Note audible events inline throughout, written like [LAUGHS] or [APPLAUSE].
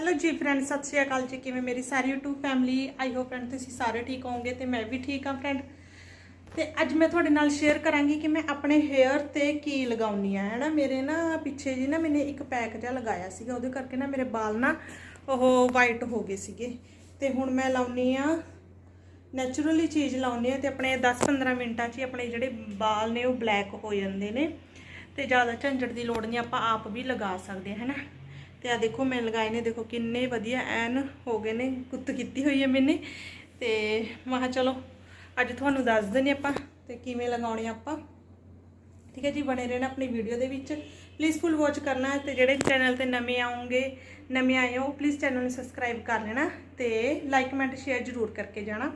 Hello ਜੀ friend, ਸਤਿ ਸ਼੍ਰੀ ਅਕਾਲ ਜੀ। ਕਿਵੇਂ ਮੇਰੀ ਸਾਰੀ YouTube family I hope friend ਤੁਸੀਂ ਸਾਰੇ ਠੀਕ ਹੋਵੋਗੇ ਤੇ ਮੈਂ ਵੀ ਠੀਕ ਹਾਂ ਫਰੈਂਡ। ਤੇ ਅੱਜ ਮੈਂ ਤੁਹਾਡੇ ਨਾਲ ਸ਼ੇਅਰ ਕਰਾਂਗੀ ਕਿ ਮੈਂ ਆਪਣੇ ਹੇਅਰ ਤੇ ਕੀ ਲਗਾਉਣੀ ਆ। ਹੈਨਾ, ਮੇਰੇ ਨਾ ਪਿੱਛੇ ਜੀ ਨਾ ਮੈਨੇ ਇੱਕ ਪੈਕ ਜਿਹਾ ਲਗਾਇਆ ਸੀਗਾ, ਉਹਦੇ ਕਰਕੇ ਨਾ ਮੇਰੇ ਵਾਲ ਨਾ ਉਹ ਵਾਈਟ ਹੋ ਗਏ ਸੀਗੇ। ਤੇ ਹੁਣ ਮੈਂ ਲਾਉਣੀ ਆ ਨੈਚੁਰਲੀ ਚੀਜ਼ ਲਾਉਣੀ ਆ ਤੇ ਆਪਣੇ 10-15 ਮਿੰਟਾਂ 'ਚ ਹੀ ਆਪਣੇ ਜਿਹੜੇ ਵਾਲ ਨੇ ਉਹ ਬਲੈਕ ਹੋ ਜਾਂਦੇ ਨੇ। ਤੇ ਜ਼ਿਆਦਾ ਝੰਜਟ ਦੀ ਲੋੜ ਨਹੀਂ, ਆਪਾਂ ਆਪ ਵੀ ਲਗਾ ਸਕਦੇ ਹਾਂ ਹੈਨਾ। ਤੇ ਆ ਦੇਖੋ ਮੈਂ ਲਗਾਏ ਨੇ। ਦੇਖੋ ਕਿੰਨੇ ਵਧੀਆ ਐਨ ਹੋ ਗਏ ਨੇ ਗੁੱਤ ਕੀਤੀ ਹੋਈ ਹੈ ਮੈਨੇ। ਤੇ ਮੈਂ ਚਲੋ, ਅੱਜ ਤੁਹਾਨੂੰ ਦੱਸ ਦਿੰਦੇ ਆਪਾਂ ਤੇ ਕਿਵੇਂ ਲਗਾਉਣੇ ਆਪਾਂ। ਠੀਕ ਹੈ ਜੀ, ਬਣੇ ਰਹਿਣਾ ਆਪਣੀ ਵੀਡੀਓ ਦੇ ਵਿੱਚ। ਪਲੀਜ਼ ਫੁੱਲ ਵਾਚ ਕਰਨਾ ਹੈ ਤੇ ਜਿਹੜੇ ਚੈਨਲ ਤੇ ਨਵੇਂ ਆਉਂਗੇ, ਨਵੇਂ ਆਏ ਹੋ ਪਲੀਜ਼ ਚੈਨਲ ਨੂੰ ਸਬਸਕ੍ਰਾਈਬ ਕਰ ਲੈਣਾ ਤੇ ਲਾਈਕ ਕਮੈਂਟ ਸ਼ੇਅਰ ਜ਼ਰੂਰ ਕਰਕੇ ਜਾਣਾ।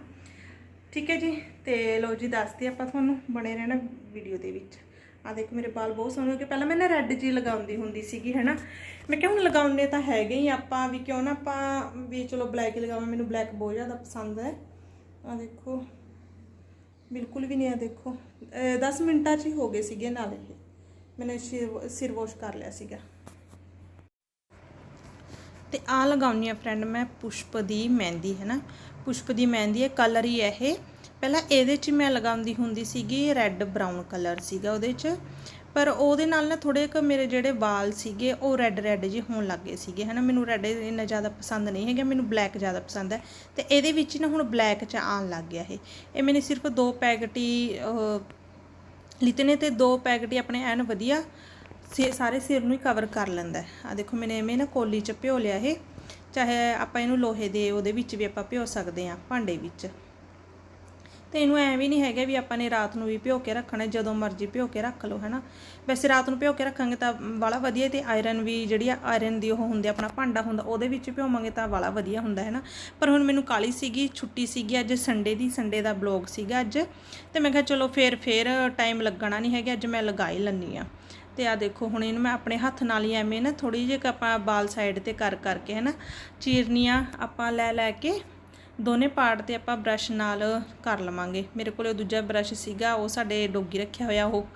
ਠੀਕ ਹੈ ਜੀ, ਤੇ ਲੋ ਜੀ, ਦੱਸਦੇ ਆਪਾਂ ਤੁਹਾਨੂੰ ਬਣੇ ਰਹਿਣਾ ਵੀਡੀਓ ਦੇ ਵਿੱਚ। ਆ ਦੇਖੋ ਮੇਰੇ ਵਾਲ ਬਹੁਤ ਸੋਹਣੇ ਹੋ ਗਏ। ਪਹਿਲਾਂ ਮੈਂ ਨਾ ਰੈੱਡ ਜੀ ਲਗਾਉਂਦੀ ਹੁੰਦੀ ਸੀਗੀ, ਹੈਨਾ। ਮੈਂ ਕਿਹਾ ਹੁਣ ਲਗਾਉਣੇ ਤਾਂ ਹੈਗੇ ਹੀ ਆਪਾਂ, ਵੀ ਕਿਉਂ ਨਾ ਆਪਾਂ ਵੀ ਚਲੋ ਬਲੈਕ ਹੀ ਲਗਾਵਾਂ, ਮੈਨੂੰ ਬਲੈਕ ਬਹੁਤ ਜ਼ਿਆਦਾ ਪਸੰਦ ਹੈ। ਆ ਦੇਖੋ, ਬਿਲਕੁਲ ਵੀ ਨਹੀਂ ਆ ਦੇਖੋ। 10 ਮਿੰਟਾਂ 'ਚ ਹੀ ਹੋ ਗਏ ਸੀਗੇ ਨਾਲ ਇਹ। ਮੈਨੇ ਸਿਰ ਸਿਰ ਵਾਸ਼ ਕਰ ਲਿਆ ਸੀਗਾ। ਤੇ ਆ ਲਗਾਉਣੀ ਆ ਫਰੈਂਡ ਮੈਂ ਪੁਸ਼ਪ ਦੀ ਮਹਿੰਦੀ ਹੈ ਨਾ ਪੁਸ਼ਪ ਦੀ ਮਹਿੰਦੀ ਹੈ ਕਲਰ ਹੀ ਇਹ। ਪਹਿਲਾਂ ਇਹਦੇ 'ਚ ਮੈਂ ਲਗਾਉਂਦੀ ਹੁੰਦੀ ਸੀਗੀ ਰੈੱਡ ਬਰਾਊਨ ਕਲਰ ਸੀਗਾ ਉਹਦੇ 'ਚ। ਪਰ ਉਹਦੇ ਨਾਲ ਨਾ ਥੋੜੇ ਕੁ ਮੇਰੇ ਜਿਹੜੇ ਵਾਲ ਸੀਗੇ ਉਹ ਰੈੱਡ ਰੈੱਡ ਜਿਹੇ ਹੋਣ ਲੱਗੇ ਸੀਗੇ, ਹਨਾ? ਮੈਨੂੰ ਰੈੱਡ ਇੰਨਾ ਜ਼ਿਆਦਾ ਪਸੰਦ ਨਹੀਂ ਹੈਗਾ, ਮੈਨੂੰ ਬਲੈਕ ਜ਼ਿਆਦਾ ਪਸੰਦ ਹੈ। ਤੇ ਇਹਦੇ ਵਿੱਚ ਨਾ ਹੁਣ ਬਲੈਕ 'ਚ ਆਉਣ ਲੱਗ ਗਿਆ ਇਹ। ਇਹ ਮੈਨੇ ਸਿਰਫ ਦੋ ਪੈਕਟ ਹੀ ਲਿੱਤੇ ਨੇ ਤੇ ਦੋ ਪੈਕਟ ਹੀ ਆਪਣੇ ਐਨ ਵਧੀਆ ਸੇ, ਸਾਰੇ ਸਿਰ ਨੂੰ ਹੀ ਕਵਰ ਕਰ ਲੈਂਦਾ ਆ ਦੇਖੋ ਮੈਨੇ ਐਵੇਂ ਨਾ ਕੋਲੀ 'ਚ ਭਿਓ ਲਿਆ ਇਹ। ਚਾਹੇ ਆਪਾਂ ਇਹਨੂੰ ਲੋਹੇ ਦੇ ਉਹਦੇ ਵਿੱਚ ਵੀ ਆਪਾਂ ਭਿਓ ਸਕਦੇ ਆ ਭਾਂਡੇ ਵਿੱਚ। ਤੇ ਇਹਨੂੰ ਐ ਵੀ ਨਹੀਂ ਹੈਗਾ ਵੀ ਆਪਾਂ ਨੇ ਰਾਤ ਨੂੰ ਵੀ ਭਿਓ ਕੇ ਰੱਖਣਾ, ਜਦੋਂ ਮਰਜ਼ੀ ਭਿਓ ਕੇ ਰੱਖ ਲਓ, ਹੈਨਾ? ਵੈਸੇ ਰਾਤ ਨੂੰ ਭਿਓ ਕੇ ਰੱਖਾਂਗੇ ਤਾਂ ਵਾਲਾ ਵਧੀਆ, ਤੇ ਆਇਰਨ ਵੀ ਜਿਹੜੀ ਆ ਆਇਰਨ ਦੀ ਉਹ ਹੁੰਦੀ ਆਪਣਾ ਭਾਂਡਾ ਹੁੰਦਾ, ਉਹਦੇ ਵਿੱਚ ਭਿਓਵਾਂਗੇ ਤਾਂ ਵਾਲਾ ਵਧੀਆ ਹੁੰਦਾ, ਹੈਨਾ? ਪਰ ਹੁਣ ਮੈਨੂੰ ਕਾਲੀ ਸੀਗੀ, ਛੁੱਟੀ ਸੀਗੀ ਅੱਜ ਸੰਡੇ ਦੀ ਸੰਡੇ ਦਾ ਬਲੌਗ ਸੀਗਾ ਅੱਜ, ਤੇ ਮੈਂ ਕਿਹਾ ਚਲੋ ਫੇਰ ਫੇਰ ਟਾਈਮ ਲੱਗਣਾ ਨਹੀਂ ਹੈਗਾ, ਅੱਜ ਮੈਂ ਲਗਾ ਹੀ ਲੰਨੀ ਆ। ਤੇ ਆ ਦੇਖੋ, ਹੁਣ ਇਹਨੂੰ ਮੈਂ ਆਪਣੇ ਹੱਥ ਨਾਲ ਹੀ ਐਵੇਂ ਨਾ ਥੋੜੀ ਜਿਹੀ ਆਪਾਂ ਬਾਲ ਸਾਈਡ ਤੇ ਕਰ ਕਰਕੇ ਹੈ ਨਾ ਚੀਰਨੀਆਂ ਆਪਾਂ ਲੈ ਲੈ ਕੇ ਦੋਨੇ ਪਾਰਟ ਤੇ ਆਪਾਂ ਬ੍ਰਸ਼ ਨਾਲ ਕਰ ਲਵਾਂਗੇ। ਮੇਰੇ ਕੋਲ ਦੂਜਾ ਬ੍ਰਸ਼ ਸੀਗਾ, ਉਹ ਸਾਡੇ ਡੋਗੀ ਰੱਖਿਆ ਹੋਇਆ, ਉਹ,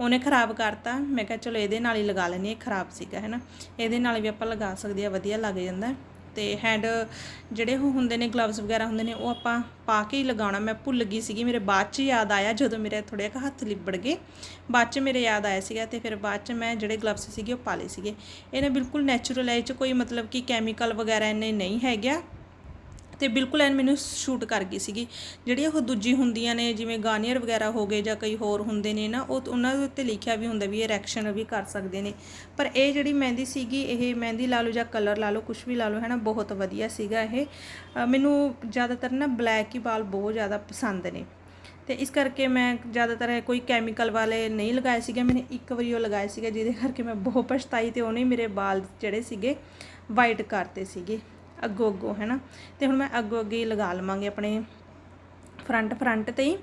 ਉਹਨੇ ਖਰਾਬ ਕਰਤਾ। ਮੈਂ ਕਿਹਾ, ਚਲੋ ਇਹਦੇ ਨਾਲ ਹੀ ਲਗਾ ਲੈਣੀ ਇਹ ਖਰਾਬ ਸੀਗਾ ਹੈਨਾ ਇਹਦੇ ਨਾਲ ਵੀ ਆਪਾਂ ਲਗਾ ਸਕਦੇ ਆ ਵਧੀਆ ਲੱਗ ਜਾਂਦਾ। ਤੇ ਹੈਂਡ ਜਿਹੜੇ ਉਹ ਹੁੰਦੇ ਨੇ ਗਲਵਸ ਵਗੈਰਾ ਹੁੰਦੇ ਨੇ, ਉਹ ਆਪਾਂ ਪਾ ਕੇ ਹੀ ਲਗਾਉਣਾ। ਮੈਂ ਭੁੱਲ ਗਈ ਸੀਗੀ, ਮੇਰੇ ਬਾਅਦ ਚ ਯਾਦ ਆਇਆ ਜਦੋਂ ਮੇਰੇ ਥੋੜੇ ਜਿਹਾ ਹੱਥ ਲਿਬੜ ਗਏ। ਬਾਅਦ ਚ ਮੇਰੇ ਯਾਦ ਆਇਆ ਸੀਗਾ ਤੇ ਫਿਰ ਬਾਅਦ ਚ ਮੈਂ ਜਿਹੜੇ ਗਲਵਸ ਸੀਗੇ, ਉਹ ਪਾ ਲਏ ਸੀਗੇ। ਇਹਨੇ ਬਿਲਕੁਲ ਨੈਚੁਰਲ ਹੈ, ਇਹ ਚ ਕੋਈ ਮਤਲਬ ਕਿ ਕੈਮੀਕਲ ਵਗੈਰਾ ਇਹਨੇ ਨਹੀਂ ਹੈਗਾ ਤੇ ਬਿਲਕੁਲ ਐਨ ਮੈਨੂੰ ਸ਼ੂਟ ਕਰ ਗਈ ਸੀਗੀ। ਜਿਹੜੀਆਂ ਉਹ ਦੂਜੀ ਹੁੰਦੀਆਂ ਨੇ, ਜਿਵੇਂ ਗਾਰਨੀਅਰ ਵਗੈਰਾ ਹੋ ਗਏ ਜਾਂ ਕਈ ਹੋਰ ਹੁੰਦੇ ਨੇ ਨਾ, ਉਹ ਉਹਨਾਂ ਦੇ ਉੱਤੇ ਲਿਖਿਆ ਵੀ ਹੁੰਦਾ ਵੀ ਇਹ ਰੈਕਸ਼ਨ ਵੀ ਕਰ ਸਕਦੇ ਨੇ। ਪਰ ਇਹ ਜਿਹੜੀ ਮਹਿੰਦੀ ਸੀਗੀ, ਇਹ ਮਹਿੰਦੀ ਲਾ ਲਓ ਜਾਂ ਕਲਰ ਲਾ ਲਓ ਕੁਝ ਵੀ ਲਾ ਲਓ ਹੈ ਨਾ ਬਹੁਤ ਵਧੀਆ ਸੀਗਾ ਇਹ। ਮੈਨੂੰ ਜ਼ਿਆਦਾਤਰ ਨਾ ਬਲੈਕ ਹੀ ਵਾਲ ਬਹੁਤ ਜ਼ਿਆਦਾ ਪਸੰਦ ਨੇ। ਤੇ ਇਸ ਕਰਕੇ ਮੈਂ ਜ਼ਿਆਦਾਤਰ ਕੋਈ ਕੈਮੀਕਲ ਵਾਲੇ ਨਹੀਂ ਲਗਾਏ ਸੀਗੇ। ਮੈंने ਇੱਕ ਵਾਰੀ ਉਹ ਲਗਾਏ ਸੀਗੇ, ਜਿਹਦੇ ਕਰਕੇ ਮੈਂ ਬਹੁਤ ਪਛਤਾਈ ਤੇ ਉਹਨੇ ਮੇਰੇ ਵਾਲ ਜਿਹੜੇ ਸੀਗੇ ਵਾਈਟ ਕਰਤੇ ਸੀਗੇ। ਅੱਗੋਂ ਅੱਗੋਂ ਹੈ ਨਾ? ਤੇ ਹੁਣ ਮੈਂ ਅੱਗੋਂ ਅੱਗੇ ਹੀ ਲਗਾ ਲਵਾਂਗੇ ਆਪਣੇ ਫਰੰਟ ਫਰੰਟ ਤੇ ਹੀ,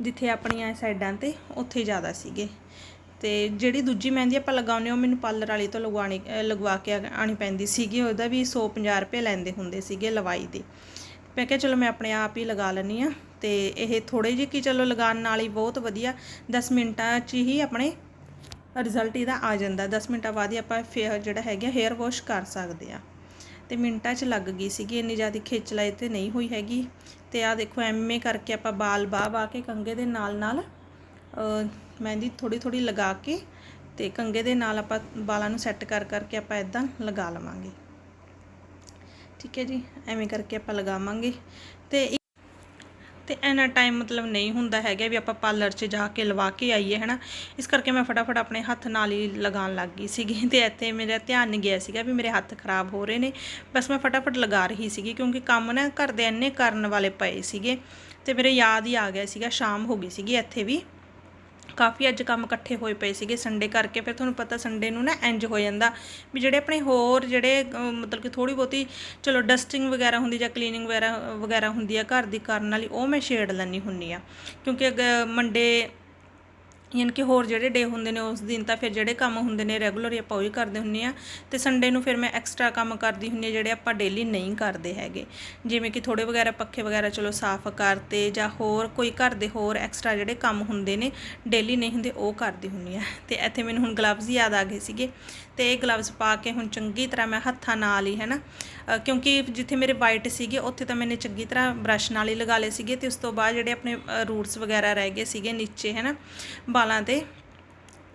ਜਿੱਥੇ ਆਪਣੀਆਂ ਸਾਈਡਾਂ ਤੇ ਉੱਥੇ ਜ਼ਿਆਦਾ ਸੀਗੇ। ਤੇ ਜਿਹੜੀ ਦੂਜੀ ਮਹਿੰਦੀ ਆਪਾਂ ਲਗਾਉਂਦੇ ਉਹ ਮੈਨੂੰ ਪਾਰਲਰ ਵਾਲੀ ਤੋਂ ਲਗਵਾਣੀ ਲਗਵਾ ਕੇ ਆ- ਆਣੀ ਪੈਂਦੀ ਸੀਗੀ। ਉਹਦਾ ਵੀ 150 ਰੁਪਏ ਲੈਂਦੇ ਹੁੰਦੇ ਸੀਗੇ ਲਵਾਈ ਦੇ। ਮੈਂ ਕਿਹਾ ਚਲੋ ਮੈਂ ਆਪਣੇ ਆਪ ਹੀ ਲਗਾ ਲੈਣੀ ਆ ਤੇ ਇਹ ਥੋੜੇ ਜਿਹੇ ਕਿ ਚਲੋ ਲਗਾਉਣ ਨਾਲ ਹੀ ਬਹੁਤ ਵਧੀਆ 10 ਮਿੰਟਾਂ 'ਚ ਹੀ ਆਪਣੇ ਰਿਜ਼ਲਟ ਇਹਦਾ ਆ ਜਾਂਦਾ। 10 ਮਿੰਟਾਂ ਬਾਅਦ ਹੀ ਆਪਾਂ ਫੇਅਰ ਜਿਹੜਾ ਹੈਗਾ ਹੇਅਰ ਵਾਸ਼ ਕਰ ਸਕਦੇ ਆ ਤੇ ਮਿੰਟਾਂ 'ਚ ਲੱਗ ਗਈ ਸੀਗੀ, ਇੰਨੀ ਜ਼ਿਆਦਾ ਖਿੱਚ ਲਾਈ ਤੇ ਨਹੀਂ ਹੋਈ ਹੈਗੀ। ਤੇ ਆ ਦੇਖੋ ਐਵੇਂ ਕਰਕੇ ਆਪਾਂ ਬਾਲ ਬਾਹ ਬਾਹ ਕੇ ਕੰਗੇ ਦੇ ਨਾਲ ਨਾਲ ਮਹਿੰਦੀ ਥੋੜੀ ਥੋੜੀ ਲਗਾ ਕੇ ਤੇ ਕੰਗੇ ਦੇ ਨਾਲ ਆਪਾਂ ਬਾਲਾਂ ਨੂੰ ਸੈੱਟ ਕਰ ਕਰਕੇ ਆਪਾਂ ਇਦਾਂ ਲਗਾ ਲਵਾਂਗੇ। ਠੀਕ ਹੈ ਜੀ, ਐਵੇਂ ਕਰਕੇ ਆਪਾਂ ਲਗਾਵਾਂਗੇ। ਤੇ ਇੱਕ- ਤੇ ਐਨਾ ਟਾਈਮ ਮਤਲਬ ਨਹੀਂ ਹੁੰਦਾ ਹੈਗਾ ਵੀ ਆਪਾਂ ਪਾਰਲਰ 'ਚ ਜਾ ਕੇ ਲਵਾ ਕੇ ਆਈਏ, ਹਨਾ? ਇਸ ਕਰਕੇ ਮੈਂ ਫਟਾਫਟ ਆਪਣੇ ਹੱਥ ਨਾਲ ਹੀ ਲਗਾਉਣ ਲੱਗ ਗਈ ਸੀਗੀ [LAUGHS] ਤੇ ਇੱਥੇ ਮੇਰਾ ਧਿਆਨ ਨਹੀਂ ਗਿਆ ਸੀਗਾ ਵੀ ਮੇਰੇ ਹੱਥ ਖਰਾਬ ਹੋ ਰਹੇ ਨੇ। ਬਸ ਮੈਂ ਫਟਾਫਟ ਲਗਾ ਰਹੀ ਸੀਗੀ ਕਿਉਂਕਿ ਕੰਮ ਨਾ ਘਰ ਦੇ ਇੰਨੇ ਕਰਨ ਵਾਲੇ ਪਏ ਸੀਗੇ ਤੇ ਮੇਰੇ ਯਾਦ ਹੀ ਆ ਗਿਆ ਸੀਗਾ, ਸ਼ਾਮ ਹੋ ਗਈ ਸੀਗੀ ਇੱਥੇ ਵੀ। ਕਾਫੀ ਅੱਜ ਕੰਮ ਇਕੱਠੇ ਹੋਏ ਪਏ ਸੀਗੇ ਸੰਡੇ ਕਰਕੇ, ਫਿਰ ਤੁਹਾਨੂੰ ਪਤਾ ਸੰਡੇ ਨੂੰ ਨਾ ਇੰਜ ਹੋ ਜਾਂਦਾ ਵੀ ਜਿਹੜੇ ਆਪਣੇ ਹੋਰ ਜਿਹੜੇ ਮਤਲਬ ਕਿ ਥੋੜੀ ਬਹੁਤੀ ਚਲੋ ਡਸਟਿੰਗ ਵਗੈਰਾ ਹੁੰਦੀ ਜਾਂ ਕਲੀਨਿੰਗ ਵਗੈਰਾ ਵਗੈਰਾ ਹੁੰਦੀ ਆ ਘਰ ਦੀ ਕਰਨ ਵਾਲੀ, ਉਹ ਮੈਂ ਛੇੜ ਲੈਣੀ ਹੁੰਨੀ ਆ। ਕਿਉਂਕਿ ਮੰਡੇ ਯਾਨੀ ਕਿ ਹੋਰ ਜਿਹੜੇ ਡੇ ਹੁੰਦੇ ਨੇ, ਉਸ ਦਿਨ ਤਾਂ ਫਿਰ ਜਿਹੜੇ ਕੰਮ ਹੁੰਦੇ ਨੇ ਰੈਗੂਲਰ ਆਪਾਂ ਉਹੀ ਕਰਦੇ ਹੁੰਨੇ ਆ ਤੇ ਸੰਡੇ ਨੂੰ ਫਿਰ ਮੈਂ ਐਕਸਟਰਾ ਕੰਮ ਕਰਦੀ ਹੁੰਨੀ ਆ ਜਿਹੜੇ ਆਪਾਂ ਡੇਲੀ ਨਹੀਂ ਕਰਦੇ ਹੈਗੇ। ਜਿਵੇਂ ਕਿ ਥੋੜੇ ਵਗੈਰਾ ਪੱਖੇ ਵਗੈਰਾ ਚਲੋ ਸਾਫ਼ ਕਰਤੇ ਜਾਂ ਹੋਰ ਕੋਈ ਘਰ ਦੇ ਹੋਰ ਐਕਸਟਰਾ ਜਿਹੜੇ ਕੰਮ ਹੁੰਦੇ ਨੇ ਡੇਲੀ ਨਹੀਂ ਹੁੰਦੇ, ਉਹ ਕਰਦੀ ਹੁੰਨੀ ਆ ਤੇ ਇੱਥੇ ਮੈਨੂੰ ਹੁਣ ਗਲਵਜ਼ ਯਾਦ ਆ ਗਏ ਸੀਗੇ। ਤੇ ਇਹ ਗਲਵਜ਼ ਪਾ ਕੇ ਹੁਣ ਚੰਗੀ ਤਰ੍ਹਾਂ ਮੈਂ ਹੱਥਾਂ ਨਾਲ ਹੀ ਹੈ ਨਾ ਕਿਉਂਕਿ ਜਿੱਥੇ ਮੇਰੇ ਵਾਈਟ ਸੀਗੇ, ਉੱਥੇ ਤਾਂ ਮੈਨੇ ਚੰਗੀ ਤਰ੍ਹਾਂ ਬ੍ਰਸ਼ ਨਾਲ ਹੀ ਲਗਾ ਲਏ ਸੀਗੇ। ਤੇ ਉਸ ਤੋਂ ਬਾਅਦ ਜਿਹੜੇ ਆਪਣੇ ਰੂਟਸ ਵਗੈਰਾ ਰਹਿ ਗਏ ਸੀਗੇ ਨੀਚੇ ਹੈ ਨਾ ਵਾਲਾਂ ਤੇ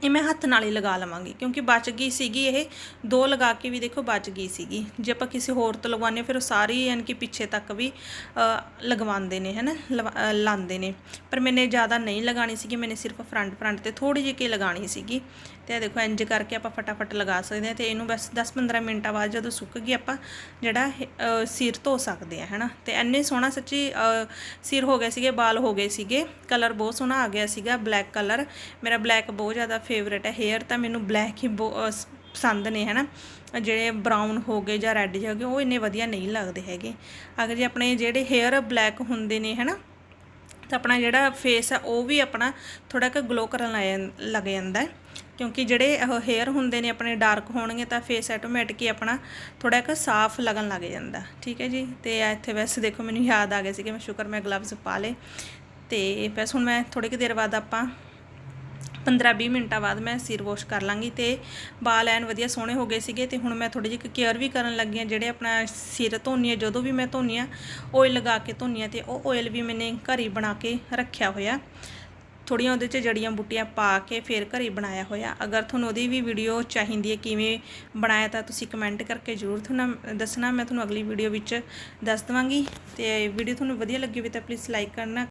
ਇਹ ਮੈਂ ਹੱਥ ਨਾਲ ਹੀ ਲਗਾ ਲਵਾਂਗੀ ਕਿਉਂਕਿ ਬਚ ਗਈ ਸੀਗੀ ਇਹ ਦੋ ਲਗਾ ਕੇ ਵੀ ਦੇਖੋ ਬਚ ਗਈ ਸੀਗੀ। ਜੇ ਆਪਾਂ ਕਿਸੇ ਹੋਰ ਤੋਂ ਲਗਵਾਉਂਦੇ ਹਾਂ, ਫਿਰ ਉਹ ਸਾਰੀ ਯਾਨੀ ਕਿ ਪਿੱਛੇ ਤੱਕ ਵੀ ਲਗਵਾਉਂਦੇ ਨੇ ਹੈ ਨਾ ਲਵਾ- ਲਾਉਂਦੇ ਨੇ। ਪਰ ਮੈਨੇ ਜ਼ਿਆਦਾ ਨਹੀਂ ਲਗਾਣੀ ਸੀਗੀ ਮੈਨੇ ਸਿਰਫ ਫਰੰਟ ਫਰੰਟ ਤੇ ਥੋੜੀ ਜਿਹੀ ਕੀ ਲਗਾਣੀ ਸੀਗੀ। ਤੇ ਇਹ ਦੇਖੋ ਇੰਜ ਕਰਕੇ ਆਪਾਂ ਫਟਾਫਟ ਲਗਾ ਸਕਦੇ ਹਾਂ ਤੇ ਇਹਨੂੰ ਬਸ 10-15 ਮਿੰਟਾਂ ਬਾਅਦ ਜਦੋਂ ਸੁੱਕ ਗਈ ਆਪਾਂ ਜਿਹੜਾ ਸਿਰ ਧੋ ਸਕਦੇ ਆ ਹੈਨਾ? ਤੇ ਇੰਨੇ ਸੋਹਣਾ ਸੱਚੀ ਸਿਰ ਹੋ ਗਏ ਸੀਗੇ ਵਾਲ ਹੋ ਗਏ ਸੀਗੇ। ਕਲਰ ਬਹੁਤ ਸੋਹਣਾ ਆ ਗਿਆ ਸੀਗਾ ਬਲੈਕ ਕਲਰ। ਮੇਰਾ ਬਲੈਕ ਬਹੁਤ ਜ਼ਿਆਦਾ ਫੇਵਰੇਟ ਹੈ। ਹੇਅਰ ਤਾਂ ਮੈਨੂੰ ਬਲੈਕ ਹੀ ਬਹੁ- ਪਸੰਦ ਨੇ, ਹੈਨਾ? ਜਿਹੜੇ ਬਰਾਊਨ ਹੋ ਗਏ ਜਾਂ ਰੈੱਡ ਹੋ ਗਏ, ਉਹ ਇੰਨੇ ਵਧੀਆ ਨਹੀਂ ਲੱਗਦੇ ਹੈਗੇ। ਅਗਰ ਜੇ ਆਪਣੇ ਜਿਹੜੇ ਹੇਅਰ ਬਲੈਕ ਹੁੰਦੇ ਨੇ, ਹੈਨਾ? ਤਾਂ ਆਪਣਾ ਜਿਹੜਾ ਫੇਸ ਆ, ਉਹ ਵੀ ਆਪਣਾ ਥੋੜਾ ਕੁ ਗਲੋ ਕਰਨ ਲੱਗ ਲੱਗ ਜਾਂਦਾ ਹੈ। ਕਿਉਂਕਿ ਜਿਹੜੇ ਉਹ ਹੇਅਰ ਹੁੰਦੇ ਨੇ, ਆਪਣੇ ਡਾਰਕ ਹੋਣਗੇ ਤਾਂ ਫੇਸ ਆਟੋਮੈਟਿਕ ਹੀ ਆਪਣਾ ਥੋੜਾ ਕੁ ਸਾਫ਼ ਲੱਗਣ ਲੱਗ ਜਾਂਦਾ। ਠੀਕ ਹੈ ਜੀ? ਤੇ ਇੱਥੇ ਵੈਸੇ ਦੇਖੋ, ਮੈਨੂੰ ਯਾਦ ਆ ਗਿਆ ਸੀ ਕਿ ਮੈਂ ਸ਼ੁਕਰ ਮੈਂ ਗਲਵਜ਼ ਪਾ ਲੇ ਤੇ ਬਸ ਹੁਣ ਮੈਂ ਥੋੜੀ ਕੁ ਦੇਰ ਬਾਅਦ ਆਪਾਂ 15-20 ਮਿੰਟਾਂ ਬਾਅਦ ਮੈਂ ਸਿਰ ਵਾਸ਼ ਕਰ ਲਾਂਗੀ ਤੇ ਵਾਲ ਐਨ ਵਧੀਆ ਸੋਹਣੇ ਹੋ ਗਏ ਸੀਗੇ ਤੇ ਹੁਣ ਮੈਂ ਥੋੜੀ ਜਿਹੀ ਕੇਅਰ ਵੀ ਕਰਨ ਲੱਗੀ ਹਾਂ, ਜਿਹੜੇ ਆਪਣਾ ਸਿਰ ਧੋਨੀ ਆ, ਜਦੋਂ ਵੀ ਮੈਂ ਧੋਨੀ ਆ ਆਇਲ ਲਗਾ ਕੇ ਧੋਨੀ ਆ ਤੇ ਉਹ ਆਇਲ ਵੀ ਮੈਨੇ ਘਰ ਹੀ ਬਣਾ ਕੇ ਰੱਖਿਆ ਹੋਇਆ। ਥੋੜੀਆਂ ਉਹਦੇ 'ਚ ਜੜੀਆਂ ਬੂਟੀਆਂ ਪਾ ਕੇ ਫਿਰ ਘਰੇ ਬਣਾਇਆ ਹੋਇਆ। ਅਗਰ ਤੁਹਾਨੂੰ ਉਹਦੀ ਵੀ ਵੀਡੀਓ ਚਾਹੀਦੀ ਹੈ, ਕਿਵੇਂ ਬਣਾਇਆ ਤਾਂ ਤੁਸੀਂ ਕਮੈਂਟ ਕਰਕੇ ਜ਼ਰੂਰ ਤੁਹਾਨੂੰ ਦੱਸਣਾ, ਮੈਂ ਤੁਹਾਨੂੰ ਅਗਲੀ ਵੀਡੀਓ ਵਿੱਚ ਦੱਸ ਦਵਾਂਗੀ ਤੇ ਵੀਡੀਓ ਤੁਹਾਨੂੰ ਵਧੀਆ ਲੱਗੀ ਹੋਵੇ ਤਾਂ ਪਲੀਜ਼ ਲਾਈਕ ਕਰਨਾ।